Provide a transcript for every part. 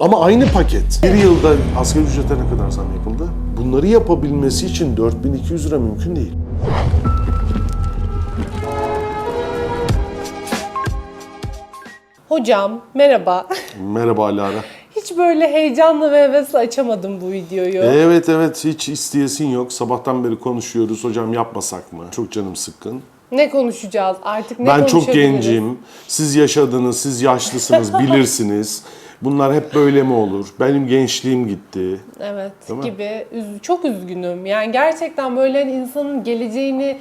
Ama aynı paket. Bir yılda asgari ücrete ne kadar zam yapıldı? Bunları yapabilmesi için 4200 lira mümkün değil. Hocam merhaba. Merhaba Alara. Hiç böyle heyecanla ve hevesle açamadım bu videoyu. Evet evet hiç isteyesin yok. Sabahtan beri konuşuyoruz. Hocam yapmasak mı? Çok canım sıkkın. Ne konuşacağız artık? Ne ben çok gencim. Siz yaşadınız, siz yaşlısınız, bilirsiniz. Bunlar hep böyle mi olur? Benim gençliğim gitti. Evet Değil mi? gibi. Üz- çok üzgünüm. Yani gerçekten böyle hani insanın geleceğini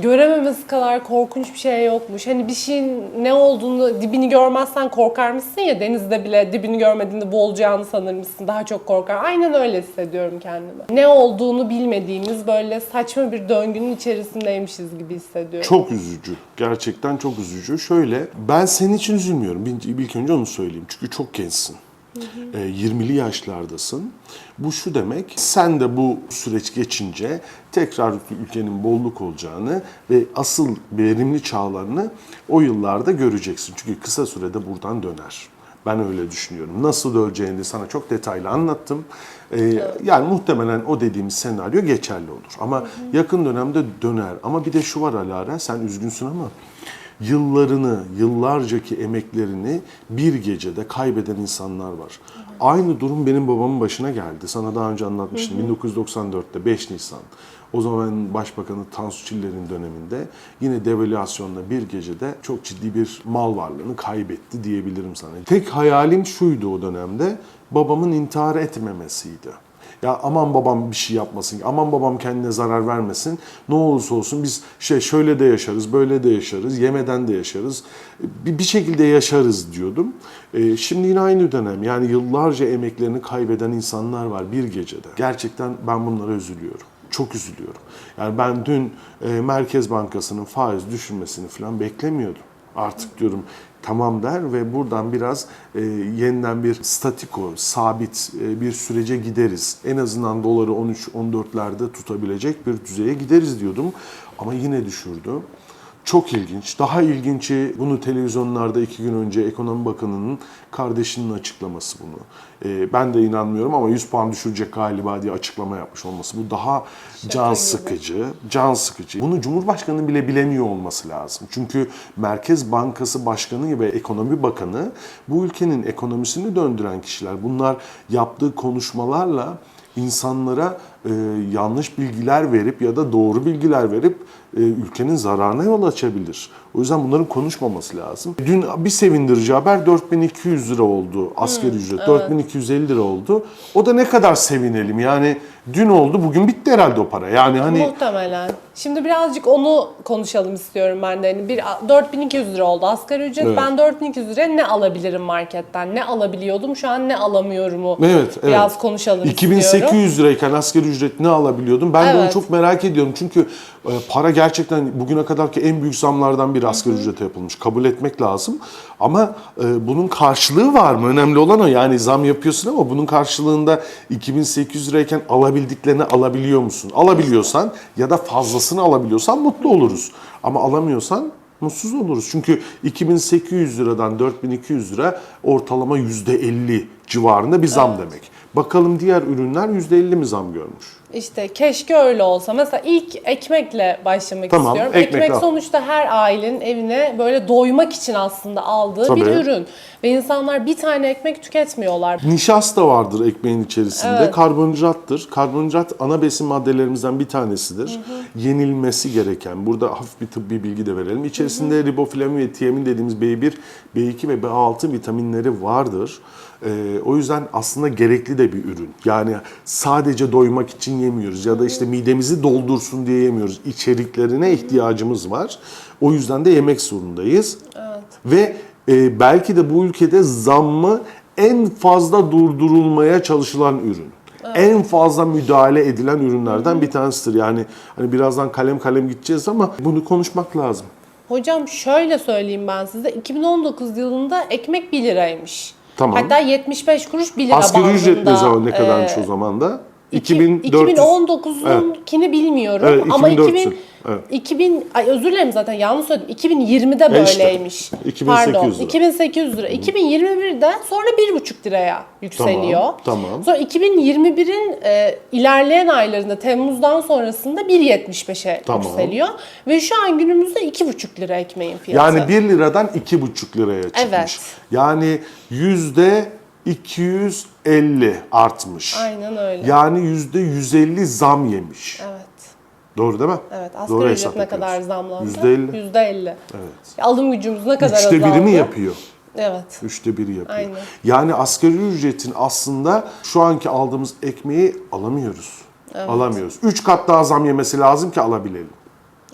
görememesi kadar korkunç bir şey yokmuş. Hani bir şeyin ne olduğunu dibini görmezsen korkar mısın ya denizde bile dibini görmediğinde boğulacağını sanır mısın? Daha çok korkar. Aynen öyle hissediyorum kendimi. Ne olduğunu bilmediğimiz böyle saçma bir döngünün içerisindeymişiz gibi hissediyorum. Çok üzücü. Gerçekten çok üzücü. Şöyle, ben senin için üzülmüyorum. Bir- İlk önce onu söyleyeyim. Çünkü çok gençsin. Ee, 20'li yaşlardasın. Bu şu demek, sen de bu süreç geçince tekrar ülkenin bolluk olacağını ve asıl verimli çağlarını o yıllarda göreceksin. Çünkü kısa sürede buradan döner. Ben öyle düşünüyorum. Nasıl öleceğini sana çok detaylı anlattım. Ee, Yani muhtemelen o dediğimiz senaryo geçerli olur. Ama yakın dönemde döner. Ama bir de şu var Alara, sen üzgünsün ama yıllarını, yıllarcaki emeklerini bir gecede kaybeden insanlar var. Aynı durum benim babamın başına geldi. Sana daha önce anlatmıştım. 1994'te 5 Nisan. O zaman Başbakanı Tansu Çiller'in döneminde yine devalüasyonla bir gecede çok ciddi bir mal varlığını kaybetti diyebilirim sana. Tek hayalim şuydu o dönemde. Babamın intihar etmemesiydi. Ya aman babam bir şey yapmasın, aman babam kendine zarar vermesin. Ne olursa olsun biz şey şöyle de yaşarız, böyle de yaşarız, yemeden de yaşarız. Bir, bir şekilde yaşarız diyordum. Ee, şimdi yine aynı dönem. Yani yıllarca emeklerini kaybeden insanlar var bir gecede. Gerçekten ben bunlara üzülüyorum. Çok üzülüyorum. Yani ben dün e, Merkez Bankası'nın faiz düşürmesini falan beklemiyordum. Artık diyorum tamam der ve buradan biraz e, yeniden bir statiko, sabit e, bir sürece gideriz. En azından doları 13-14'lerde tutabilecek bir düzeye gideriz diyordum. Ama yine düşürdü. Çok ilginç. Daha ilginci bunu televizyonlarda iki gün önce Ekonomi Bakanı'nın kardeşinin açıklaması bunu. Ee, ben de inanmıyorum ama 100 puan düşürecek galiba diye açıklama yapmış olması. Bu daha can gibi. sıkıcı, can sıkıcı. Bunu Cumhurbaşkanı bile bilemiyor olması lazım. Çünkü Merkez Bankası Başkanı ve Ekonomi Bakanı bu ülkenin ekonomisini döndüren kişiler. Bunlar yaptığı konuşmalarla insanlara e, yanlış bilgiler verip ya da doğru bilgiler verip e, ülkenin zararına yol açabilir. O yüzden bunların konuşmaması lazım. Dün bir sevindirici haber 4200 lira oldu asgari ücret. 4250 lira oldu. O da ne kadar sevinelim. Yani dün oldu bugün bitti herhalde o para. Yani hani Muhtemelen. Şimdi birazcık onu konuşalım istiyorum ben de. Hani bir 4200 lira oldu asgari ücret. Evet. Ben 4200 liraya ne alabilirim marketten? Ne alabiliyordum? Şu an ne alamıyorumu Evet, evet. biraz konuşalım istiyorum. 2800 lirayken asgari ücret ne alabiliyordum? Ben de onu Evet. çok merak ediyorum. Çünkü e, para gerçekten bugüne kadarki en büyük zamlardan biri asgari ücrete yapılmış. Kabul etmek lazım. Ama e, bunun karşılığı var mı? Önemli olan o. Yani zam yapıyorsun ama bunun karşılığında 2800 lirayken alabildiklerini alabiliyor musun? Alabiliyorsan ya da fazlasını alabiliyorsan mutlu oluruz. Ama alamıyorsan mutsuz oluruz. Çünkü 2800 liradan 4200 lira ortalama %50 civarında bir zam demek. Bakalım diğer ürünler %50 mi zam görmüş? İşte keşke öyle olsa. Mesela ilk ekmekle başlamak Tamam, istiyorum. ekmek Ekmek al. sonuçta her ailenin evine böyle doymak için aslında aldığı Tabii. bir ürün. Ve insanlar bir tane ekmek tüketmiyorlar. Nişasta vardır ekmeğin içerisinde. Evet. Karbonhidrattır. Karbonhidrat ana besin maddelerimizden bir tanesidir. Yenilmesi gereken. Burada hafif bir tıbbi bilgi de verelim. İçerisinde riboflavin ve tiamin dediğimiz B1, B2 ve B6 vitaminleri vardır. Ee, o yüzden aslında gerekli de bir ürün. Yani sadece doymak için yemiyoruz ya da işte midemizi doldursun diye yemiyoruz. İçeriklerine ihtiyacımız var. O yüzden de yemek zorundayız. Ve e, belki de bu ülkede zammı en fazla durdurulmaya çalışılan ürün. En fazla müdahale edilen ürünlerden bir tanesidir. Yani hani birazdan kalem kalem gideceğiz ama bunu konuşmak lazım. Hocam şöyle söyleyeyim ben size. 2019 yılında ekmek 1 liraymış. Tamam. Hatta 75 kuruş 1 lira Asgari ücret ne bandında, zaman ne kadarmış e, o zaman da? iki- 2400. 2019'unkini bilmiyorum Evet, ama 2400'ün. Evet. 2000 ay özür dilerim zaten yanlış söyledim. 2020'de E işte, böyleymiş. 2800 Pardon. lira. 2800 lira. 2021'de sonra 1,5 liraya yükseliyor. Tamam, tamam. Sonra 2021'in e, ilerleyen aylarında Temmuz'dan sonrasında 1.75'e Tamam. yükseliyor ve şu an günümüzde 2,5 lira ekmeğin fiyatı. Yani 1 liradan 2,5 liraya çıkmış. Evet. Yani yüzde 250 artmış. Aynen öyle. Yani yüzde 150 zam yemiş. Evet. Doğru değil mi? Evet. Doğru Asgari hesap ücret ne kadar zamlandı? Yüzde 50. Yüzde 50. Evet. Alım gücümüz ne kadar Üçte azaldı? biri mi yapıyor? Evet. Üçte biri yapıyor. Aynen. Yani asgari ücretin aslında şu anki aldığımız ekmeği alamıyoruz. Alamıyoruz. Üç kat daha zam yemesi lazım ki alabilelim.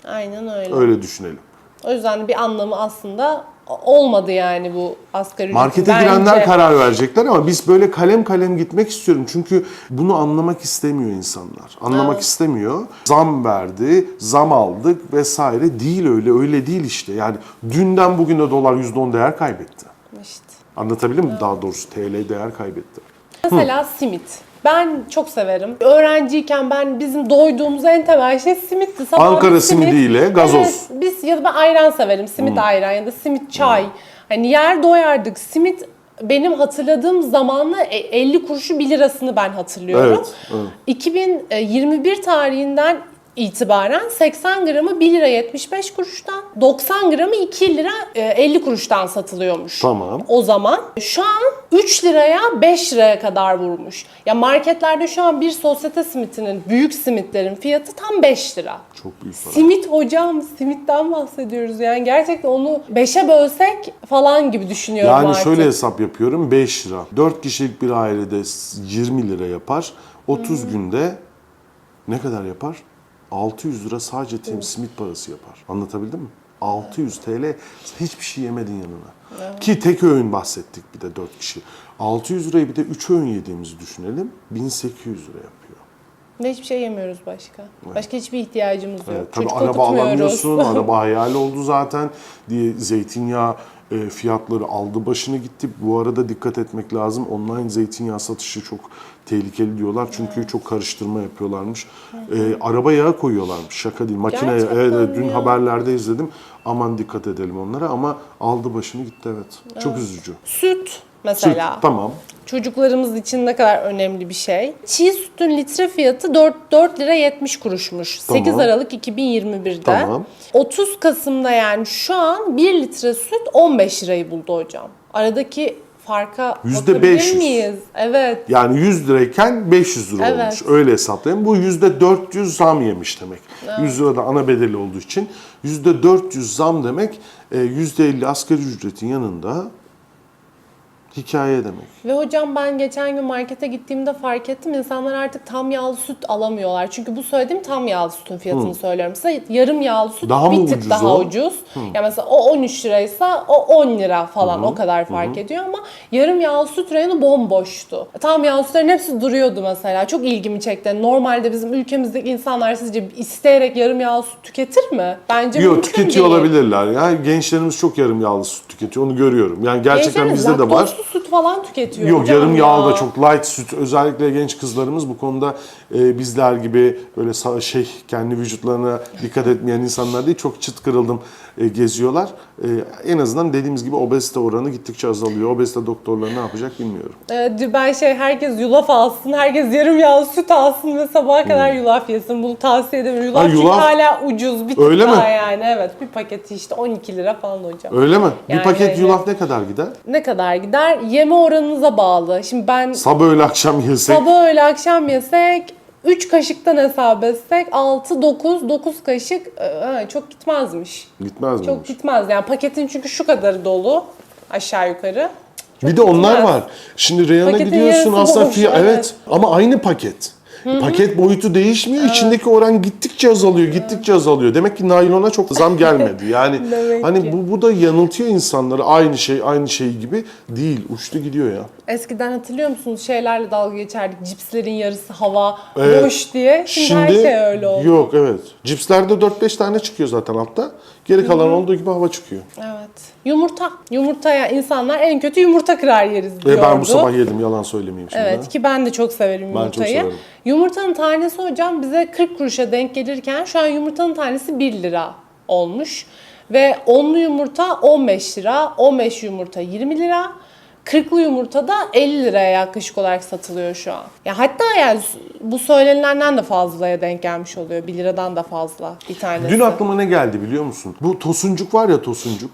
Aynen öyle. Öyle düşünelim. O yüzden bir anlamı aslında olmadı yani bu asgari ücretin. Markete Bence- girenler karar verecekler ama biz böyle kalem kalem gitmek istiyorum. Çünkü bunu anlamak istemiyor insanlar. Anlamak Evet. istemiyor. Zam verdi, zam aldık vesaire. Değil öyle, öyle değil işte. Yani dünden bugüne dolar %10 değer kaybetti. İşte. Anlatabildim mi? Daha doğrusu TL değer kaybetti. Mesela simit. Ben çok severim. Öğrenciyken ben bizim doyduğumuz en temel şey simitti. Sabah Ankara simit. simidiyle gazoz. Evet, biz ya da ben ayran severim. Simit ayran ya da simit çay. Hani yer doyardık. Simit benim hatırladığım zamanla e, 50 kuruşu 1 lirasını ben hatırlıyorum. Evet, evet. 2021 tarihinden itibaren 80 gramı 1 lira 75 kuruştan, 90 gramı 2 lira e, 50 kuruştan satılıyormuş. Tamam. O zaman şu an 3 liraya 5 liraya kadar vurmuş. Ya marketlerde şu an bir sosyete simitinin, büyük simitlerin fiyatı tam 5 lira. Çok büyük para. Simit hocam, simitten bahsediyoruz. Yani gerçekten onu 5'e bölsek falan gibi düşünüyorum Yani artık. şöyle hesap yapıyorum 5 lira. 4 kişilik bir ailede 20 lira yapar. 30 Hmm. günde ne kadar yapar? 600 lira sadece tem simit parası yapar. Anlatabildim mi? 600 TL hiçbir şey yemedin yanına. Ki tek öğün bahsettik bir de 4 kişi. 600 lirayı bir de 3 öğün yediğimizi düşünelim. 1800 lira yapıyor. Ve hiçbir şey yemiyoruz başka. Başka hiçbir ihtiyacımız yok. Evet, tabii Çocuk araba okutmuyoruz. alamıyorsun, araba hayal oldu zaten diye zeytinyağı e, fiyatları aldı başını gitti. Bu arada dikkat etmek lazım. Online zeytinyağı satışı çok tehlikeli diyorlar. Çünkü çok karıştırma yapıyorlarmış. E, araba yağı koyuyorlarmış. Şaka değil. Makine yağı. Gerçekten Evet, evet, dün ya. haberlerde izledim. Aman dikkat edelim onlara ama aldı başını gitti evet. Çok üzücü. Süt Süt, mesela. tamam. Çocuklarımız için ne kadar önemli bir şey. Çiğ sütün litre fiyatı 4, 4 lira 70 kuruşmuş. Tamam. 8 Aralık 2021'de. Tamam. 30 Kasım'da yani şu an 1 litre süt 15 lirayı buldu hocam. Aradaki farka bakabilir 500. miyiz? Evet. Yani 100 lirayken 500 lira Evet. olmuş. Öyle hesaplayın. Bu yüzde 400 zam yemiş demek. 100 lira da ana bedeli olduğu için yüzde 400 zam demek e, yüzde 50 asgari ücretin yanında hikaye demek. Ve hocam ben geçen gün markete gittiğimde fark ettim. İnsanlar artık tam yağlı süt alamıyorlar. Çünkü bu söylediğim tam yağlı sütün fiyatını söylüyorum size. Yarım yağlı süt Daha bir tık ucuz daha o? ucuz. Ya mesela o 13 liraysa o 10 lira falan o kadar fark ediyor ama yarım yağlı süt reyonu bomboştu. Tam yağlı sütlerin hepsi duruyordu mesela. Çok ilgimi çekti. Normalde bizim ülkemizdeki insanlar sizce isteyerek yarım yağlı süt tüketir mi? Bence Yok tüketiyor değil. olabilirler. Ya gençlerimiz çok yarım yağlı süt tüketiyor. Onu görüyorum. Yani gerçekten bizde de var. süt falan tüketiyor Yok hocam yarım ya. yağlı da çok light süt. Özellikle genç kızlarımız bu konuda e, bizler gibi böyle şey kendi vücutlarına dikkat etmeyen insanlar değil. Çok çıt kırıldım geziyorlar. E, en azından dediğimiz gibi obezite oranı gittikçe azalıyor. Obezite doktorları ne yapacak bilmiyorum. Evet, ben şey herkes yulaf alsın, herkes yarım yağlı süt alsın ve sabaha kadar yulaf yesin. Bunu tavsiye ederim. Yulaf, Hmm. Ha, yulaf- hala ucuz bir Öyle mi? yani. Evet bir paketi işte 12 lira falan hocam. Öyle mi? Yani bir paket öyle. yulaf ne kadar gider? Ne kadar gider? Yeme oranınıza bağlı. Şimdi ben Sabah öğle akşam yesek sabah öğle akşam yesek 3 kaşıktan hesap etsek 6 9 9 kaşık e, ha, çok gitmezmiş. gitmez Çok miymiş? gitmez. Yani paketin çünkü şu kadarı dolu aşağı yukarı. Bir de onlar gitmez. var. Şimdi Paketin gidiyorsun yarısı aslında fiyat evet. evet ama aynı paket. Paket boyutu değişmiyor. içindeki oran gittikçe azalıyor, gittikçe azalıyor. Demek ki naylona çok zam gelmedi. Yani Demek hani ki. bu bu da yanıltıyor insanları. Aynı şey, aynı şey gibi değil. Uçtu gidiyor ya. Eskiden hatırlıyor musunuz şeylerle dalga geçerdik. Cipslerin yarısı hava, Evet. boş diye. Şimdi, her şey öyle oldu. Yok evet. Cipslerde 4-5 tane çıkıyor zaten altta. Geri kalan olduğu gibi hava çıkıyor. Evet. Yumurta. Yumurtaya insanlar en kötü yumurta kırar yeriz Ve diyordu. ben bu sabah yedim yalan söylemeyeyim şimdi. Evet ki ben de çok severim çok yumurtayı. severim. Yumurtanın tanesi hocam bize 40 kuruşa denk gelirken şu an yumurtanın tanesi 1 lira olmuş. Ve onlu yumurta 15 lira, 15 yumurta 20 lira. 40'lı yumurta da 50 liraya yaklaşık olarak satılıyor şu an. Ya hatta yani bu söylenilenden de fazlaya denk gelmiş oluyor. 1 liradan da fazla bir tanesi. Dün aklıma ne geldi biliyor musun? Bu Tosuncuk var ya Tosuncuk.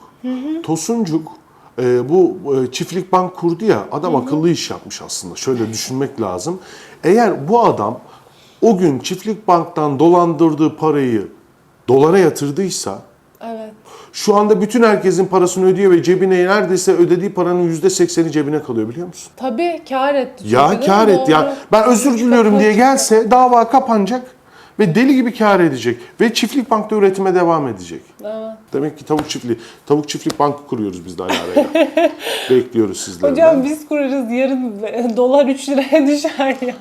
Tosuncuk e, bu e, çiftlik bank kurdu ya adam akıllı iş yapmış aslında. Şöyle düşünmek lazım. Eğer bu adam o gün çiftlik banktan dolandırdığı parayı dolara yatırdıysa Evet. Şu anda bütün herkesin parasını ödüyor ve cebine neredeyse ödediği paranın %80'i cebine kalıyor biliyor musun? Tabii kar etti. Ya kar et ya. Ben özür diliyorum diye gelse dava kapanacak ve deli gibi kar edecek ve çiftlik bankta üretime devam edecek. Evet. Demek ki tavuk çiftliği, tavuk çiftlik bankı kuruyoruz biz de Alara'yla. Bekliyoruz sizlerden. Hocam biz kurarız yarın dolar 3 liraya düşer ya.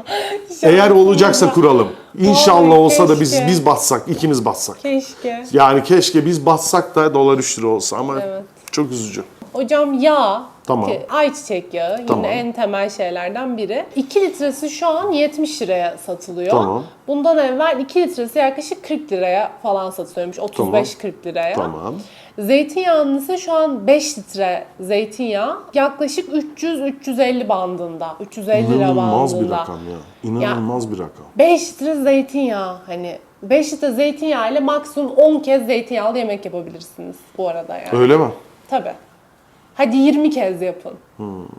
Eğer olacaksa kuralım. İnşallah Vallahi olsa da biz keşke. biz batsak, ikimiz batsak. Keşke. Yani keşke biz batsak da dolar 3 lira olsa ama Evet. çok üzücü. Hocam yağ, Tamam. ki ayçiçek yağı Tamam. yine en temel şeylerden biri. 2 litresi şu an 70 liraya satılıyor. Tamam. Bundan evvel 2 litresi yaklaşık 40 liraya falan satılıyormuş. 35-40 liraya. Tamam. Zeytinyağının ise şu an 5 litre zeytinyağı yaklaşık 300-350 bandında. 350 lira İnanılmaz bir bandında. rakam ya. İnanılmaz bir rakam. 5 litre zeytinyağı hani 5 litre zeytinyağı ile maksimum 10 kez zeytinyağlı yemek yapabilirsiniz bu arada yani. Öyle mi? Tabii. Hadi 20 kez yapın.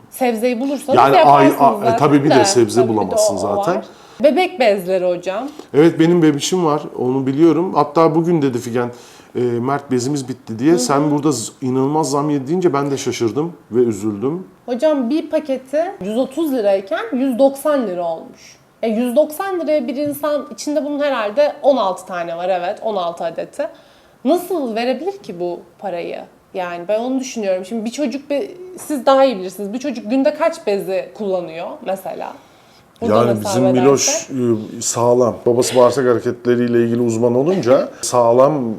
Sebzeyi bulursanız Hmm. Yani ay- yaparsınız a- zaten. tabii bir de sebze Tabii de bulamazsın o zaten. var. Bebek bezleri hocam. Evet benim bebişim var. Onu biliyorum. Hatta bugün dedi Figen e, Mert bezimiz bitti diye. Sen burada inanılmaz zam yedi deyince ben de şaşırdım ve üzüldüm. Hocam bir paketi 130 lirayken 190 lira olmuş. E 190 liraya bir insan içinde bunun herhalde 16 tane var evet 16 adeti. Nasıl verebilir ki bu parayı? Yani ben onu düşünüyorum. Şimdi bir çocuk be- siz daha iyi bilirsiniz. Bir çocuk günde kaç bezi kullanıyor mesela? Buradan yani bizim. Miloş e, sağlam. Babası bağırsak hareketleriyle ilgili uzman olunca sağlam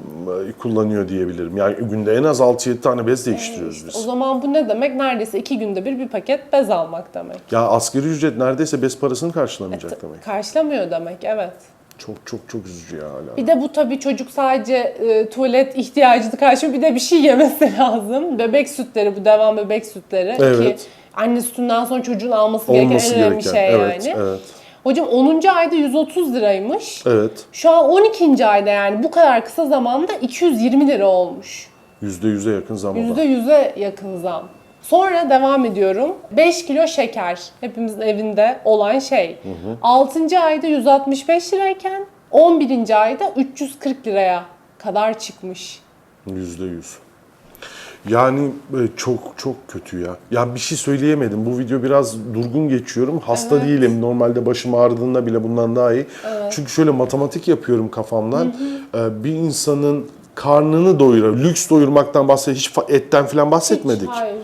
e, kullanıyor diyebilirim. Yani günde en az 6-7 tane bez değiştiriyoruz O biz. zaman bu ne demek? Neredeyse iki günde bir bir paket bez almak demek. Ya asgari ücret neredeyse bez parasını karşılamayacak demek. Karşılamıyor demek evet. Çok çok çok üzücü ya hala. Bir de bu tabii çocuk sadece e, tuvalet ihtiyacını karşılıyor. Bir de bir şey yemesi lazım. Bebek sütleri bu devam bebek sütleri. Evet. Ki anne sütünden sonra çocuğun alması gereken Olması en önemli gereken. şey evet, yani. evet. Hocam 10. ayda 130 liraymış. Evet. Şu an 12. ayda yani bu kadar kısa zamanda 220 lira olmuş. %100'e yakın zam o da. %100'e yakın zam. Sonra devam ediyorum. 5 kilo şeker. Hepimizin evinde olan şey. 6. ayda 165 lirayken 11. ayda 340 liraya kadar çıkmış. Yüzde yüz. Yani e, çok çok kötü ya. Ya bir şey söyleyemedim. Bu video biraz durgun geçiyorum. Hasta değilim. Normalde başım ağrıdığında bile bundan daha iyi. Çünkü şöyle matematik yapıyorum kafamdan. E, Bir insanın karnını doyurur. Lüks doyurmaktan bahset, hiç etten falan bahsetmedik. Hiç, hayır,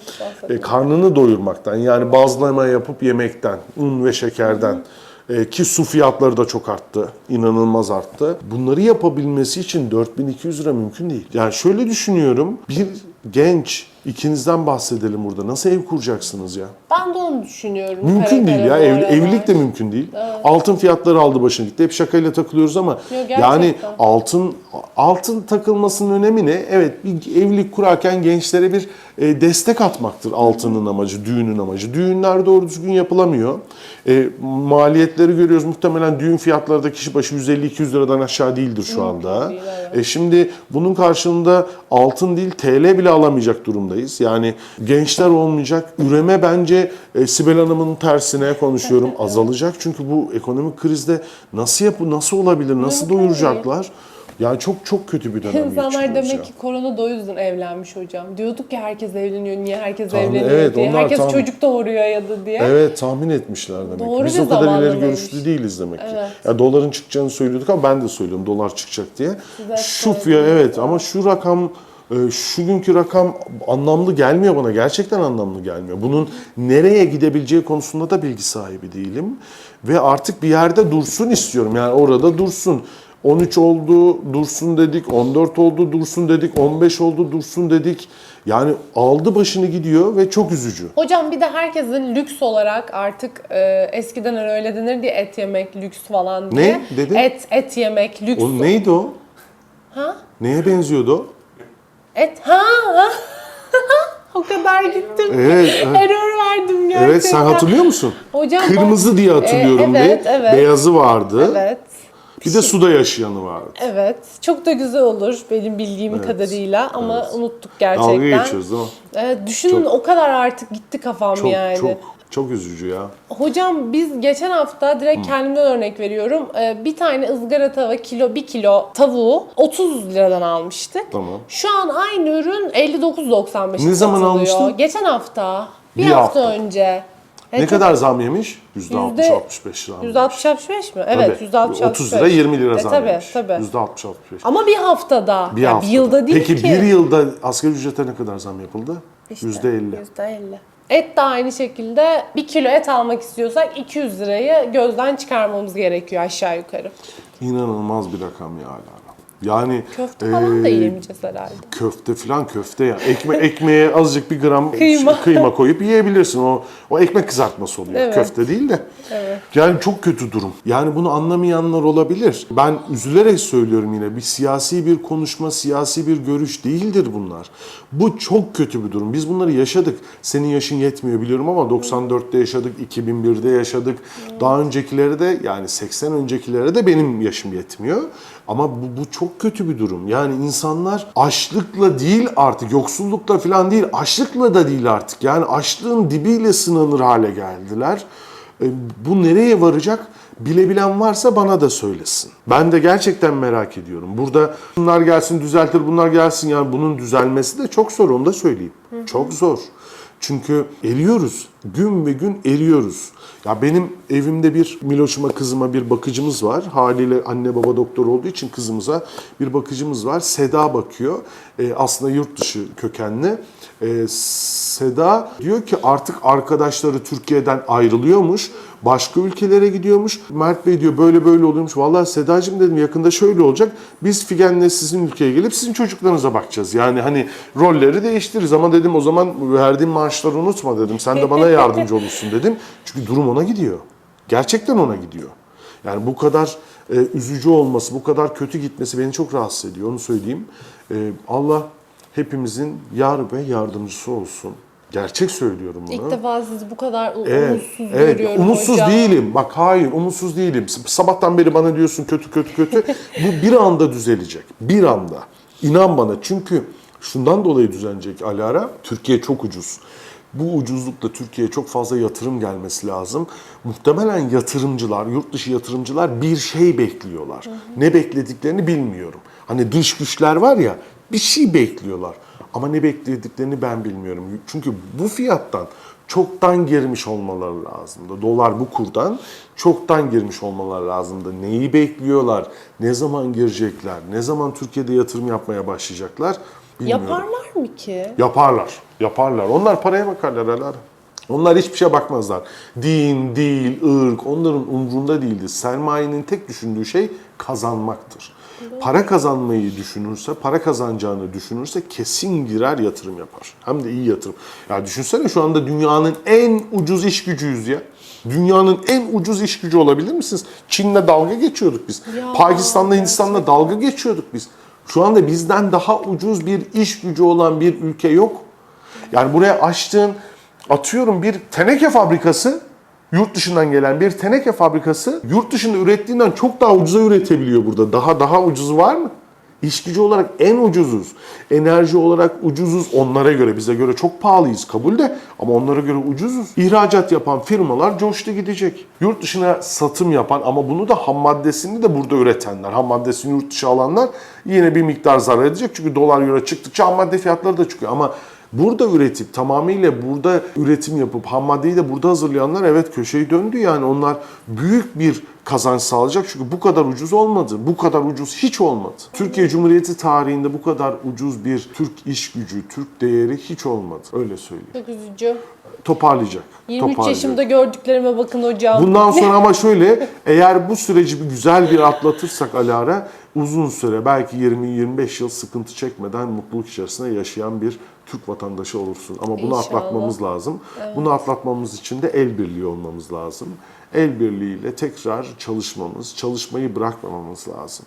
hiç E, karnını doyurmaktan yani bazlama yapıp yemekten, un ve şekerden E, ki su fiyatları da çok arttı. inanılmaz arttı. Bunları yapabilmesi için 4200 lira mümkün değil. Yani şöyle düşünüyorum. Bir genç ikinizden bahsedelim burada. Nasıl ev kuracaksınız ya? Ben de onu düşünüyorum. Mümkün kara değil kara ya. bu Ev, aralar. evlilik de mümkün değil. Altın fiyatları aldı başını gitti. Hep şakayla takılıyoruz ama gerçekten. yani altın altın takılmasının önemi ne? Evet bir evlilik kurarken gençlere bir e, destek atmaktır altının amacı, düğünün amacı. Düğünler doğru düzgün yapılamıyor. E, maliyetleri görüyoruz. Muhtemelen düğün fiyatları da kişi başı 150-200 liradan aşağı değildir şu anda. değil, evet. E şimdi bunun karşılığında altın değil TL bile alamayacak durumdayız. Yani gençler olmayacak. Üreme bence e, Sibel Hanım'ın tersine konuşuyorum azalacak. Çünkü bu ekonomik krizde nasıl yapı nasıl olabilir? Nasıl Mümkün doyuracaklar? Yani çok çok kötü bir dönem İnsanlar demek ya. ki korona da o yüzden evlenmiş hocam. Diyorduk ki herkes evleniyor, niye herkes Tahmin- evleniyor evet, diye. onlar Herkes tam- çocuk doğuruyor ya da diye. Evet tahmin etmişler demek ki. Doğru Biz bir o kadar ileri görüşlü değiliz demek ki. Evet. Ya doların çıkacağını söylüyorduk ama ben de söylüyorum dolar çıkacak diye. Size Şu fiyat evet ama şu rakam şu günkü rakam anlamlı gelmiyor bana. Gerçekten anlamlı gelmiyor. Bunun nereye gidebileceği konusunda da bilgi sahibi değilim. Ve artık bir yerde dursun istiyorum. Yani orada dursun. 13 oldu dursun dedik, 14 oldu dursun dedik, 15 oldu dursun dedik. Yani aldı başını gidiyor ve çok üzücü. Hocam bir de herkesin lüks olarak artık e, eskiden öyle denirdi ya, et yemek lüks falan diye. Ne dedin? Et et yemek lüks. O neydi o? Ha? Neye benziyordu o? Et ha ha. o kadar gittim. Evet, evet. Error verdim gerçekten. Evet sen hatırlıyor musun? Hocam Kırmızı diye hatırlıyorum E, evet, evet. Beyazı vardı. Evet. Bir de suda yaşayanı vardı. Evet. Çok da güzel olur benim bildiğim kadarıyla ama unuttuk gerçekten. Dalga geçiyoruz değil mi? Evet, düşünün o kadar artık gitti kafam Çok yani. çok çok üzücü ya. Hocam biz geçen hafta direkt kendimden örnek veriyorum. Ee, Bir tane ızgara tava kilo, bir kilo tavuğu 30 liradan almıştık. Tamam. Şu an aynı ürün 59.95 Ne zaman almıştın? Geçen hafta. Bir, Bir hafta, hafta. önce. Ne Evet, kadar zam yemiş? %60-65 lira. Yüzde 60 65 mi? Evet, Tabii. yüzde 60 65. 30 lira 20 lira E, zam tabii, yemiş. tabii. %60-65. Ama bir haftada. Bir Yani hafta. bir yılda değil Peki ki. bir yılda asgari ücrete ne kadar zam yapıldı? İşte, %50. %50. Et de aynı şekilde bir kilo et almak istiyorsak 200 lirayı gözden çıkarmamız gerekiyor aşağı yukarı. İnanılmaz bir rakam ya Alara. Yani Köfte falan da yiyemeyeceğiz herhalde. Köfte falan köfte ya. Ekme, ekmeğe azıcık bir gram Kıyma. kıyma koyup yiyebilirsin. O o ekmek kızartması oluyor. Evet. Köfte değil de. Yani çok kötü durum. Yani bunu anlamayanlar olabilir. Ben üzülerek söylüyorum yine bir siyasi bir konuşma, siyasi bir görüş değildir bunlar. Bu çok kötü bir durum. Biz bunları yaşadık. Senin yaşın yetmiyor biliyorum ama 94'te yaşadık, 2001'de yaşadık. Daha öncekileri de yani 80 öncekilere de benim yaşım yetmiyor. Ama bu, bu çok kötü bir durum. Yani insanlar açlıkla değil artık, yoksullukla falan değil, açlıkla da değil artık. Yani açlığın dibiyle sınanır hale geldiler. E, bu nereye varacak? Bilebilen varsa bana da söylesin. Ben de gerçekten merak ediyorum. Burada bunlar gelsin düzeltir, bunlar gelsin. Yani bunun düzelmesi de çok zor, onu da söyleyeyim. Çok zor. Çünkü eriyoruz. Gün ve gün eriyoruz. Ya benim evimde bir Miloş'uma kızıma bir bakıcımız var. Haliyle anne baba doktor olduğu için kızımıza bir bakıcımız var. Seda bakıyor. Ee, aslında yurt dışı kökenli. Ee, Seda diyor ki artık arkadaşları Türkiye'den ayrılıyormuş. Başka ülkelere gidiyormuş. Mert Bey diyor böyle böyle oluyormuş. Vallahi Sedacığım dedim yakında şöyle olacak. Biz Figen'le sizin ülkeye gelip sizin çocuklarınıza bakacağız. Yani hani rolleri değiştiririz ama dedim o zaman verdiğim maaşları unutma dedim. Sen de bana yardımcı olursun dedim. Çünkü durum ona gidiyor. Gerçekten ona gidiyor. Yani bu kadar e, üzücü olması, bu kadar kötü gitmesi beni çok rahatsız ediyor. Onu söyleyeyim. E, Allah hepimizin yar ve yardımcısı olsun. Gerçek söylüyorum bunu. İlk defa sizi bu kadar Evet, umutsuz evet. görüyorum Umutsuz hocam. değilim. Bak hayır, umutsuz değilim. Sabahtan beri bana diyorsun kötü kötü kötü. Bu bir anda düzelecek. Bir anda. İnan bana. Çünkü şundan dolayı düzelecek Alara. Türkiye çok ucuz. Bu ucuzlukla Türkiye'ye çok fazla yatırım gelmesi lazım. Muhtemelen yatırımcılar, yurt dışı yatırımcılar bir şey bekliyorlar. Ne beklediklerini bilmiyorum. Hani dış güçler var ya, bir şey bekliyorlar. Ama ne beklediklerini ben bilmiyorum. Çünkü bu fiyattan çoktan girmiş olmaları lazımdı. Dolar bu kurdan çoktan girmiş olmaları lazımdı. Neyi bekliyorlar? Ne zaman girecekler? Ne zaman Türkiye'de yatırım yapmaya başlayacaklar? Bilmiyorum. Yaparlar mı ki? Yaparlar. Yaparlar. Onlar paraya bakarlar Alara. Onlar hiçbir şeye bakmazlar. Din, dil, ırk onların umrunda değildir. Sermayenin tek düşündüğü şey kazanmaktır. Para kazanmayı düşünürse, para kazanacağını düşünürse kesin girer yatırım yapar. Hem de iyi yatırım. Ya düşünsene şu anda dünyanın en ucuz iş gücüyüz ya. Dünyanın en ucuz iş gücü olabilir misiniz? Çin'le dalga geçiyorduk biz. Ya, Pakistan'la Hindistan'la dalga geçiyorduk biz. Şu anda bizden daha ucuz bir iş gücü olan bir ülke yok. Yani buraya açtığın atıyorum bir teneke fabrikası yurt dışından gelen bir teneke fabrikası yurt dışında ürettiğinden çok daha ucuza üretebiliyor burada. Daha daha ucuzu var mı? İş gücü olarak en ucuzuz. Enerji olarak ucuzuz onlara göre. Bize göre çok pahalıyız kabul de ama onlara göre ucuzuz. İhracat yapan firmalar coştu gidecek. Yurt dışına satım yapan ama bunu da ham maddesini de burada üretenler, ham maddesini yurt dışı alanlar yine bir miktar zarar edecek. Çünkü dolar euro çıktıkça ham madde fiyatları da çıkıyor ama Burada üretip tamamıyla burada üretim yapıp ham maddeyi de burada hazırlayanlar evet köşeyi döndü yani onlar büyük bir kazanç sağlayacak. Çünkü bu kadar ucuz olmadı. Bu kadar ucuz hiç olmadı. Türkiye Cumhuriyeti tarihinde bu kadar ucuz bir Türk iş gücü, Türk değeri hiç olmadı. Öyle söyleyeyim. Çok üzücü. Toparlayacak. 23 toparlayacak. yaşımda gördüklerime bakın hocam. Bundan sonra ama şöyle eğer bu süreci bir güzel bir atlatırsak Alara uzun süre belki 20-25 yıl sıkıntı çekmeden mutluluk içerisinde yaşayan bir Türk vatandaşı olursun. Ama bunu İnşallah. atlatmamız lazım. Bunu atlatmamız için de el birliği olmamız lazım. El birliğiyle tekrar çalışmamız, çalışmayı bırakmamamız lazım.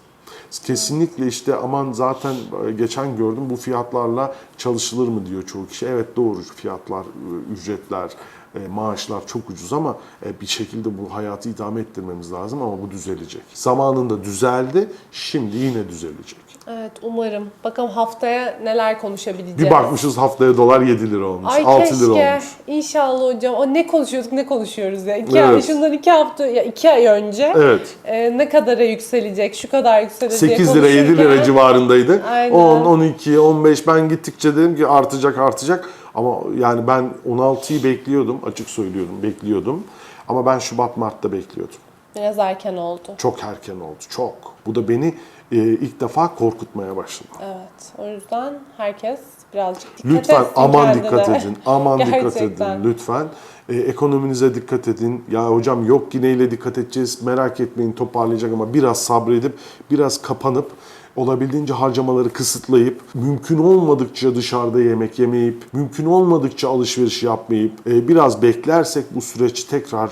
Kesinlikle işte aman zaten e, geçen gördüm bu fiyatlarla çalışılır mı diyor çoğu kişi. Evet doğru fiyatlar, e, ücretler, e, maaşlar çok ucuz ama e, bir şekilde bu hayatı idame ettirmemiz lazım ama bu düzelecek. Zamanında düzeldi, şimdi yine düzelecek. Evet umarım. Bakalım haftaya neler konuşabileceğiz. Bir bakmışız haftaya dolar 7 lira olmuş, Ay 6 keşke. lira olmuş. İnşallah hocam. O ne konuşuyorduk ne konuşuyoruz ya. İki ay, Evet. şundan iki hafta, ya iki ay önce Evet. e, ne kadara yükselecek, şu kadar yükselecek 8 lira 7 lira civarındaydı. Aynen. 10, 12, 15 ben gittikçe dedim ki artacak artacak. Ama yani ben 16'yı bekliyordum açık söylüyorum bekliyordum. Ama ben Şubat Mart'ta bekliyordum. Biraz erken oldu. Çok erken oldu çok. Bu da beni e, ilk defa korkutmaya başladı. Evet. O yüzden herkes birazcık dikkat Lütfen etsin aman kendine. dikkat edin. Aman dikkat edin lütfen. E, ekonominize dikkat edin. Ya hocam yok yineyle dikkat edeceğiz. Merak etmeyin toparlayacak ama biraz sabredip biraz kapanıp olabildiğince harcamaları kısıtlayıp mümkün olmadıkça dışarıda yemek yemeyip mümkün olmadıkça alışveriş yapmayıp e, biraz beklersek bu süreç tekrar e,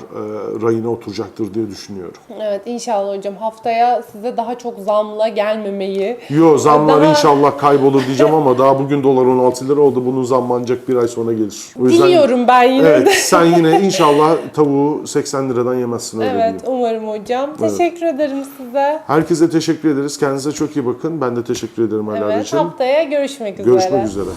rayına oturacaktır diye düşünüyorum. Evet inşallah hocam haftaya size daha çok zamla gelmemeyi Yo zamlar Daha- inşallah kaybolur diyeceğim ama daha bugün dolar 16 lira oldu. Bunun zammı ancak bir ay sonra gelir. O yüzden- diliyorum ben yine Evet de. sen yine inşallah tavuğu 80 liradan yemezsin öyle Evet diyeyim. umarım hocam. Evet. Teşekkür ederim size. Herkese teşekkür ederiz. Kendinize çok iyi bakın. Ben de teşekkür ederim Ala Evet için. haftaya görüşmek üzere. Görüşmek üzere.